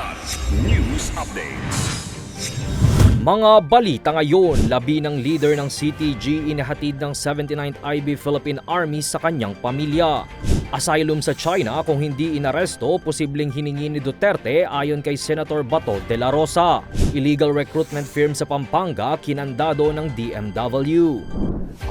Kilat News Updates. Mga balita ngayon, labi ng leader ng CTG inahatid ng 79th IB Philippine Army sa kanyang pamilya. Asylum sa China kung hindi inaresto, posibleng hiningi ni Duterte ayon kay Senator Bato de la Rosa. Illegal recruitment firm sa Pampanga, kinandado ng DMW.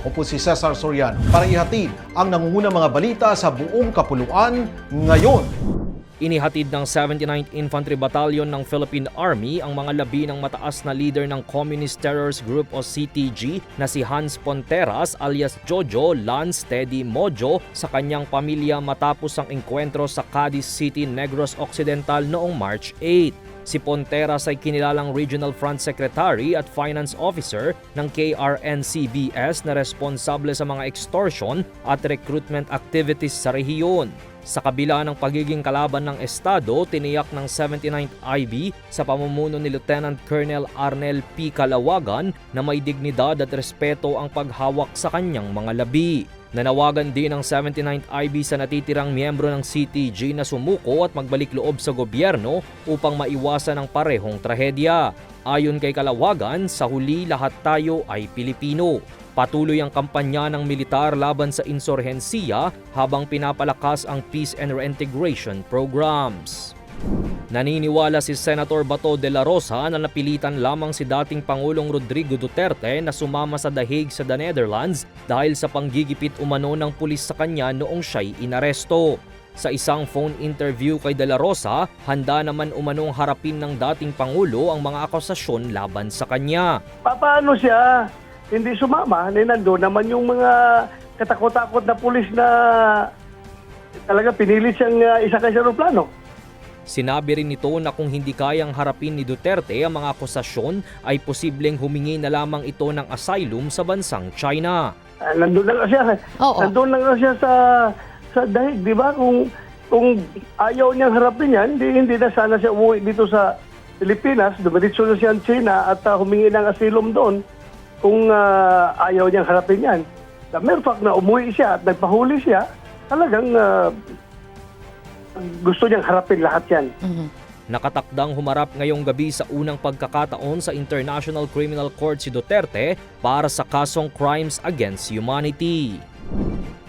Ako po si Cesar Soriano para ihatid ang nangungunang mga balita sa buong kapuluan ngayon. Inihatid ng 79th Infantry Battalion ng Philippine Army ang mga labi ng mataas na leader ng Communist Terrorist Group o CTG na si Hans Ponteras alias Jojo Lance Teddy Mojo sa kanyang pamilya matapos ang engkwentro sa Cadiz City, Negros Occidental noong March 8. Si Ponteras ay kinilalang Regional Front Secretary at Finance Officer ng KRNCBS na responsable sa mga extortion at recruitment activities sa rehiyon. Sa kabila ng pagiging kalaban ng Estado, tiniyak ng 79th IB sa pamumuno ni Lieutenant Colonel Arnel P. Kalawagan na may dignidad at respeto ang paghawak sa kanyang mga labi. Nanawagan din ng 79th IB sa natitirang miyembro ng CTG na sumuko at magbalik loob sa gobyerno upang maiwasan ang parehong trahedya. Ayon kay Kalawagan, sa huli lahat tayo ay Pilipino. Patuloy ang kampanya ng militar laban sa insurhensiya habang pinapalakas ang peace and reintegration programs. Naniniwala si Senator Bato de la Rosa na napilitan lamang si dating Pangulong Rodrigo Duterte na sumama sa dahig sa The Netherlands dahil sa panggigipit umano ng pulis sa kanya noong siya'y inaresto. Sa isang phone interview kay De La Rosa, handa naman umanong harapin ng dating Pangulo ang mga akusasyon laban sa kanya. Pa- Paano siya hindi sumama? Ni nandun naman yung mga katakot-takot na pulis na talaga pinilit siyang uh, isakay sa aeroplano. Sinabi rin nito na kung hindi kayang harapin ni Duterte ang mga akusasyon ay posibleng humingi na lamang ito ng asylum sa bansang China. Ah, nandun lang siya. Oo. Nandun lang siya sa sa dahig, di ba? Kung kung ayaw niyang harapin yan, hindi, hindi na sana siya umuwi dito sa Pilipinas, dumiritso na siya sa China at ah, humingi ng asylum doon kung ah, ayaw niyang harapin yan. The mere fact na umuwi siya at nagpahuli siya, talagang ah, gusto niyang harapin lahat yan. Nakatakdang humarap ngayong gabi sa unang pagkakataon sa International Criminal Court si Duterte para sa kasong Crimes Against Humanity.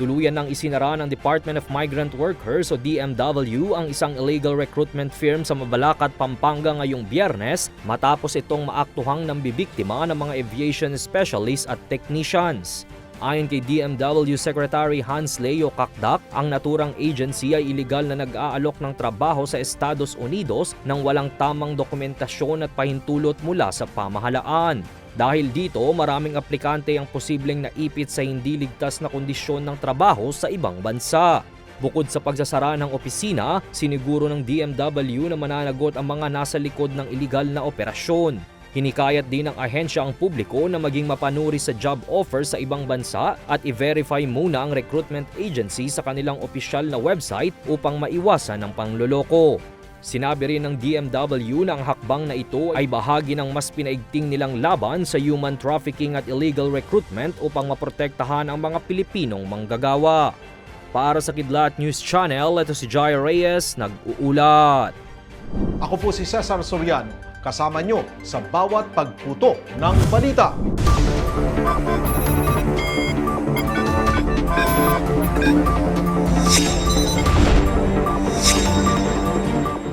Tuluyan nang isinara ng Department of Migrant Workers o DMW ang isang illegal recruitment firm sa Mabalacat, Pampanga ngayong biyernes matapos itong maaktuhang ng bibiktima ng mga aviation specialists at technicians. Ayon kay DMW Secretary Hans Leo Kakdak, ang naturang agency ay iligal na nag-aalok ng trabaho sa Estados Unidos nang walang tamang dokumentasyon at pahintulot mula sa pamahalaan. Dahil dito, maraming aplikante ang posibleng naipit sa hindi ligtas na kondisyon ng trabaho sa ibang bansa. Bukod sa pagsasara ng opisina, siniguro ng DMW na mananagot ang mga nasa likod ng iligal na operasyon. Hinikayat din ng ahensya ang publiko na maging mapanuri sa job offer sa ibang bansa at i-verify muna ang recruitment agency sa kanilang opisyal na website upang maiwasan ang pangloloko. Sinabi rin ng DMW na ang hakbang na ito ay bahagi ng mas pinaigting nilang laban sa human trafficking at illegal recruitment upang maprotektahan ang mga Pilipinong manggagawa. Para sa Kidlat News Channel, ito si Jai Reyes, nag-uulat. Ako po si Cesar Soriano, kasama nyo sa bawat pagputo ng balita.